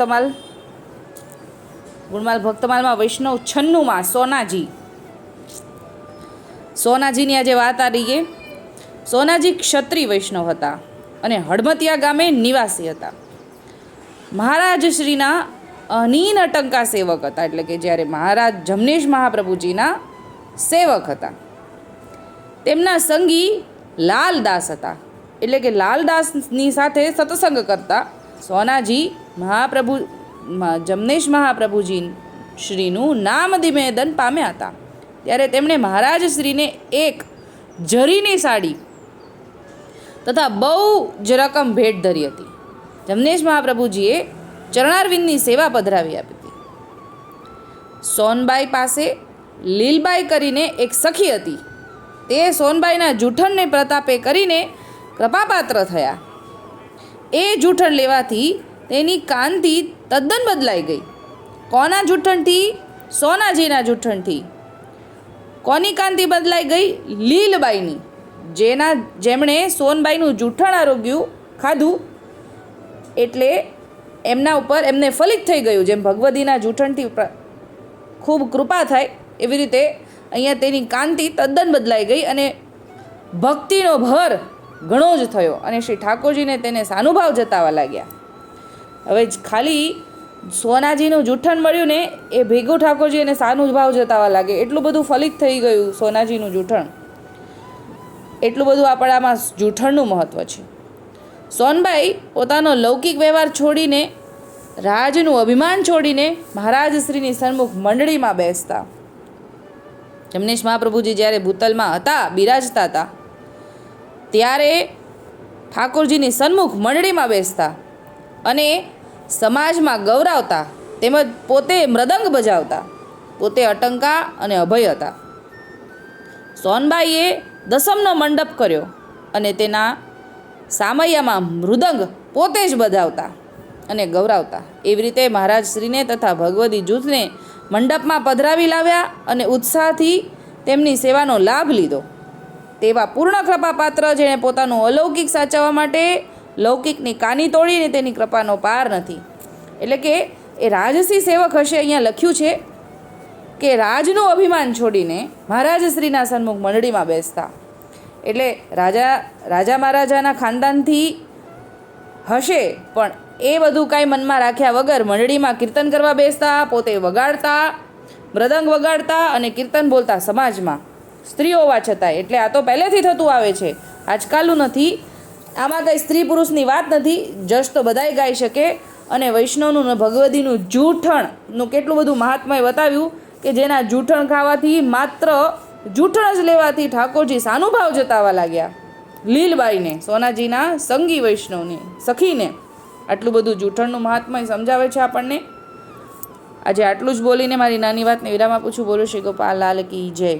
ભક્તમાલ, ગુણમાલ ભક્તમાલમાં વૈષ્ણવ છન્નુમાં સોનાજી. સોનાજીની આજે વાત આ રહીએ. સોનાજી ક્ષત્રિય વૈષ્ણવ હતા અને હડમતિયા ગામે નિવાસી હતા. મહારાજ શ્રીના અનીન ટંકા સેવક હતા, એટલે કે જ્યારે મહારાજ જમનેશ મહાપ્રભુજીના સેવક હતા. તેમના સંગી લાલદાસ હતા, એટલે કે લાલદાસની સાથે સત્સંગ કરતા સોનાજી મહાપ્રભુ જમનેશ મહાપ્રભુજી શ્રીનું નામ નિવેદન પામ્યા હતા. ત્યારે તેમણે મહારાજ શ્રીને એક જરીની સાડી તથા બહુ જ રકમ ભેટ ધરી હતી. જમનેશ મહાપ્રભુજીએ ચરણારવિંદની સેવા પધરાવી આપી હતી. સોનબાઈ પાસે લીલબાઈ કરીને એક સખી હતી. તે સોનબાઈના જૂઠણને પ્રતાપે કરીને કૃપાપાત્ર થયા. એ જૂઠણ લેવાથી તેની કાંતિ તદ્દન બદલાઈ ગઈ. કોના જૂઠણથી? સોનાજીના જૂઠણથી. કોની કાંતિ બદલાઈ ગઈ? લીલબાઈની. જેના, જેમણે સોનબાઈનું જૂઠણ આરોગ્યું ખાધું એટલે એમના ઉપર એમને ફલિત થઈ ગયું. જેમ ભગવદીના જૂઠણથી ખૂબ કૃપા થાય એવી રીતે અહીંયા તેની કાંતિ તદ્દન બદલાઈ ગઈ અને ભક્તિનો ભર ઘણો જ થયો અને શ્રી ઠાકોરજીને તેને સાનુભાવ જતાવા લાગ્યા. હવે ખાલી સોનાજીનું જૂઠણ મળ્યું ને એ ભેગું ઠાકોરજી એને સાનુભાવ જતાવા લાગે. એટલું બધું ફલિત થઈ ગયું સોનાજીનું જૂઠણ એટલું બધું આપણામાં જૂઠણનું મહત્ત્વ છે. સોનબાઈ પોતાનો લૌકિક વ્યવહાર છોડીને, રાજનું અભિમાન છોડીને મહારાજ શ્રીની સન્મુખ મંડળીમાં બેસતા. જમનેશ મહાપ્રભુજી જ્યારે ભૂતલમાં હતા, બિરાજતા હતા ત્યારે ઠાકોરજીની સન્મુખ મંડળીમાં બેસતા અને સમાજમાં ગૌરાવતા તેમજ પોતે મૃદંગ બજાવતા, પોતે અટંકા અને અભય હતા. સોનબાઈએ દસમનો મંડપ કર્યો અને તેના સામૈયામાં મૃદંગ પોતે જ બજાવતા અને ગૌરાવતા. એવી રીતે મહારાજ શ્રીને તથા ભગવદી જૂથને મંડપમાં પધરાવી લાવ્યા અને ઉત્સાહથી તેમની સેવાનો લાભ લીધો. તેવા પૂર્ણ કૃપાપાત્ર જેણે પોતાનું અલૌકિક સાચવવા માટે લૌકિકની કાની તોડીને તેની કૃપાનો પાર નથી. એટલે કે એ રાજસી સેવક હશે અહીંયા લખ્યું છે કે રાજનું અભિમાન છોડીને મહારાજ શ્રીના સન્મુખ મંડળીમાં બેસતા. એટલે રાજા રાજા મહારાજાના ખાનદાનથી હશે, પણ એ બધું કાંઈ મનમાં રાખ્યા વગર મંડળીમાં કીર્તન કરવા બેસતા, પોતે વગાડતા, મૃદંગ વગાડતા અને કીર્તન બોલતા સમાજમાં સ્ત્રીઓ હોવા છતાંય. એટલે આ તો પહેલેથી થતું આવે છે. આજકાલનું નથી. આમાં કંઈ સ્ત્રી પુરુષની વાત નથી. જશ તો બધાય ગાઈ શકે. અને વૈષ્ણવનું ભગવદીનું જૂઠણનું કેટલું બધું મહાત્માએ બતાવ્યું કે જેના જૂઠણ ખાવાથી માત્ર જૂઠણ જ લેવાથી ઠાકોરજી સાનુભાવ જતાવા લાગ્યા. લીલબાઈને, સોનાજીના સંગી વૈષ્ણવની, સખીને. આટલું બધું જૂઠણનું મહાત્મા સમજાવે છે આપણને. આજે આટલું જ બોલીને મારી નાની વાતને વિરામ આપું છું. બોલું શ્રી ગોપાલ લાલ કી જય.